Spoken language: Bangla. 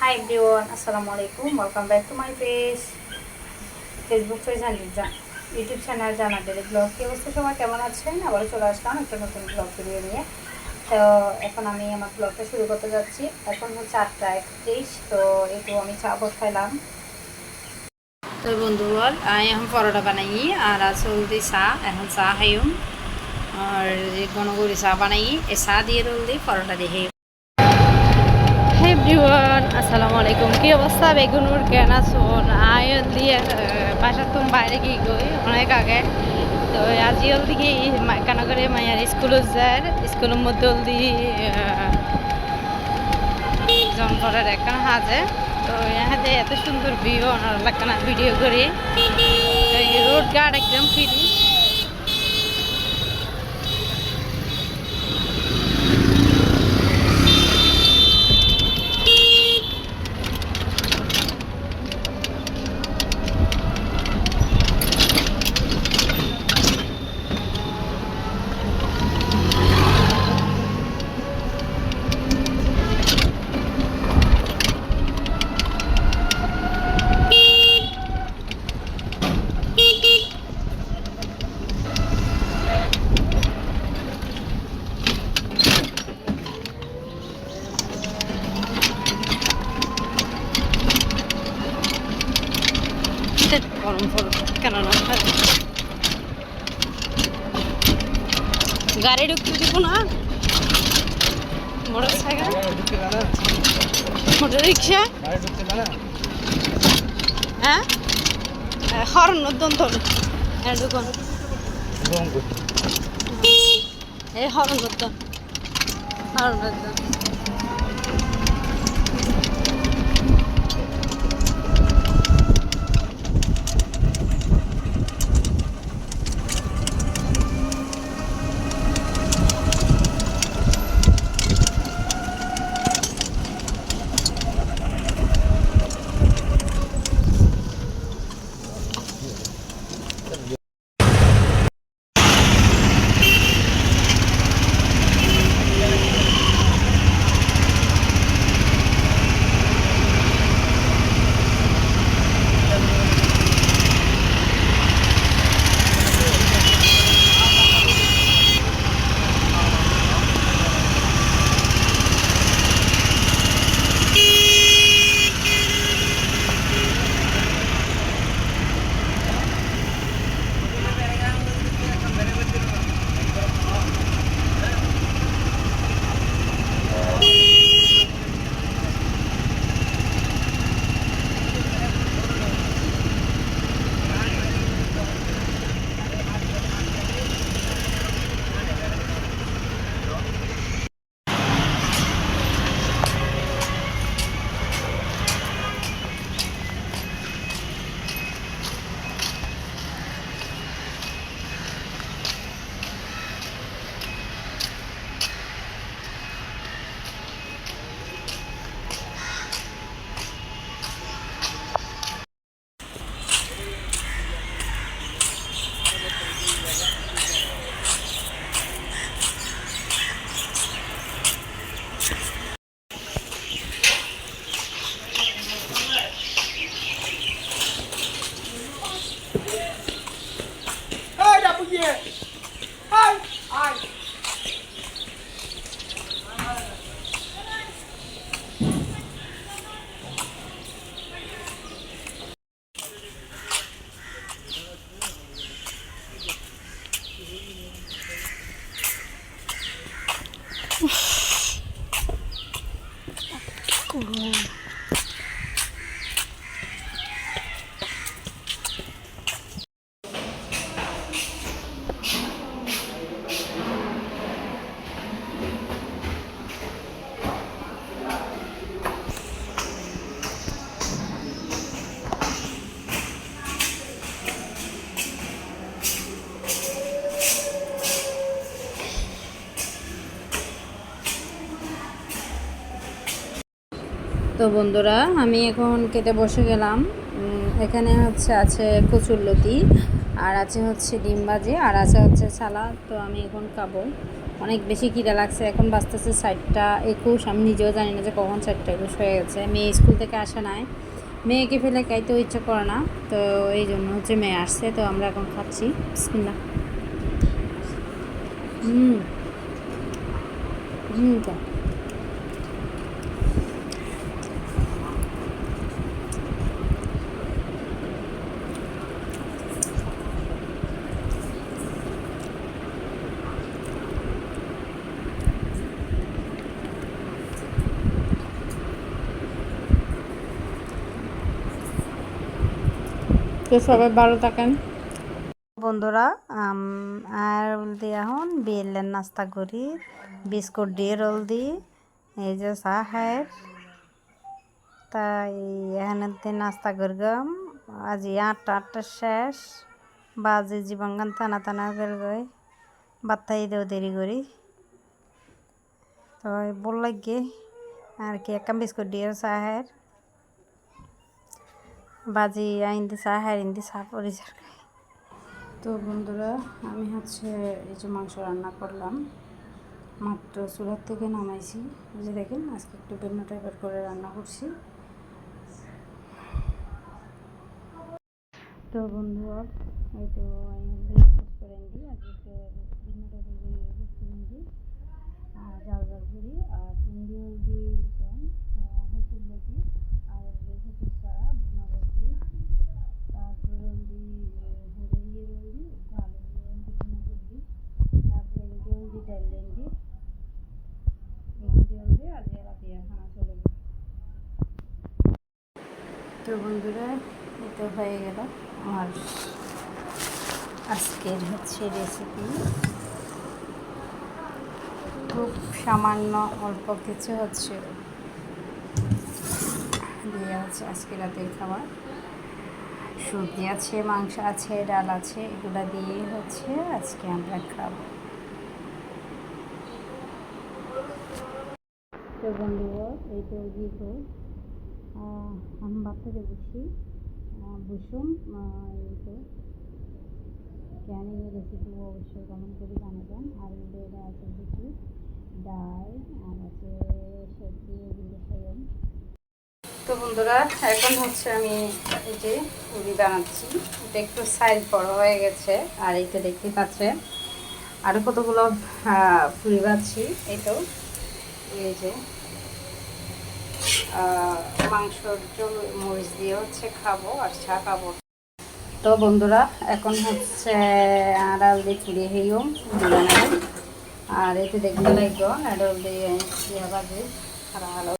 হাই এভরিওয়ান আসসালামু আলাইকুম welcome back to my page Facebook page and YouTube channel জানাদের blog কি অবস্থা? সবাই কেমন আছেন? আবার চলে আসলাম একটা নতুন ব্লগ ভিডিও নিয়ে। তো এখন আমি আমার ব্লগটা শুরু করতে যাচ্ছি। এখন হচ্ছে আটটা একত্রিশ, তো একটু আমি চা বস খাইলাম। তো বন্ধুগণ আমি এখন পরোটা বানাই আর আছে হলদি চা, এখন চা খাইম। আর গণগরি চা বানাই এ চা দিয়ে হলদি পরোটা দিয়ে আসসালামু আলাইকুম। কি অবস্থা? বেগুনুর কেন আছোন আয়ন দিয়ে বাসার তুমি বাইরে গিয়ে গই অনেক আগে। তো আজি হলদি কি কেন করে মায়ের স্কুলে যায় স্কুলের মধ্যে হলদি জন করার এখন হাজে। তো এখানে এত সুন্দর ভিউ ওনার লাগানা ভিডিও করি। তো রোড গার্ড একদম ফ্রি গরম পড়ো কেন না গাড়ি ঢুকতে দিব না। মোটর সাইকেল মোটর রিক্সা হ্যাঁ হরণ নতুন তোর হ্যাঁ ঢুকন এই হরণ নতুন হরণ নতুন করুন তো বন্ধুরা, আমি এখন খেতে বসে গেলাম। এখানে হচ্ছে আছে কচুরলতি আর আছে হচ্ছে ডিম ভাজি, আর আছে হচ্ছে সালাদ। তো আমি এখন খাব। অনেক বেশি খিদা লাগছে, এখন বাঁচতেছে সাইডটা একুশ। আমি নিজেও জানি না যে কখন সাইডটা একুশ হয়ে গেছে। মেয়ে স্কুল থেকে আসা নাই। মেয়েকে ফেলে খাইতেও ইচ্ছা করে না। তো এই জন্য হচ্ছে মেয়ে আসছে, তো আমরা এখন খাচ্ছি। বিসমিল্লাহ। হুম। হুম তো সবাই ভালো থাকেন। বন্ধুরা আর বলতে এখন বিয়েলের নাস্তা করি, বিস্কুট দিয়ে রোল দিই, এই যে চা খায় তাই এখানে নাস্তা করলাম। আজি আটটা আটটা শেষ। বাজে জীবনগান টানা টানা করে গই। বাত্তাই দেও দেরি করি। তো বল লাগে আর কি একটা বিস্কুট দিয়ে চা খায় বাজি আইন্দি চা খায় ইন্দি চা পরিচার তো বন্ধুরা, আমি হচ্ছে এই যে মাংস রান্না করলাম, মাত্র চুলার থেকে নামাইছি। যে দেখেন, আজকে একটু ভিন্ন টাইপের করে রান্না করছি। তো বন্ধুরা, এই তো আমি দিই আজকে ভিন্ন আর জাল জাল আর তো বন্ধুরা এটা হয়ে গেল আমার আজকের হচ্ছে রেসিপি খুব সামান্য অল্প কিছু হচ্ছে দিয়ে আছে আজকে রাতের খাবার। সবজি আছে, মাংস আছে, ডাল আছে, এগুলো দিয়ে হচ্ছে আজকে আমরা খাব। তো বন্ধুরা, এই তো আমি ভাবতে বসি। বসুন কেন এই রেসিপি অবশ্যই কমেন্ট করে জানাবেন। আর এটা আছে কিছু ডাল, আর আছে সবজি, এগুলো খাইয়েন। তো বন্ধুরা, এখন হচ্ছে আমি এই যে পুরি বানাচ্ছি। এটা একটু সাইজ বড় হয়ে গেছে, আর এইটা দেখতে পাচ্ছেন আরও কতগুলো পুরি বাচ্ছি এই তো, এই যে মাংসর জল, মরিচ দিয়ে হচ্ছে খাব আর চা খাব। তো বন্ধুরা, এখন হচ্ছে আড়াল দিয়ে চুড়িয়ে হইম আর এতে দেখবে লাগবে আড়াল দিয়ে বাজে আর আলো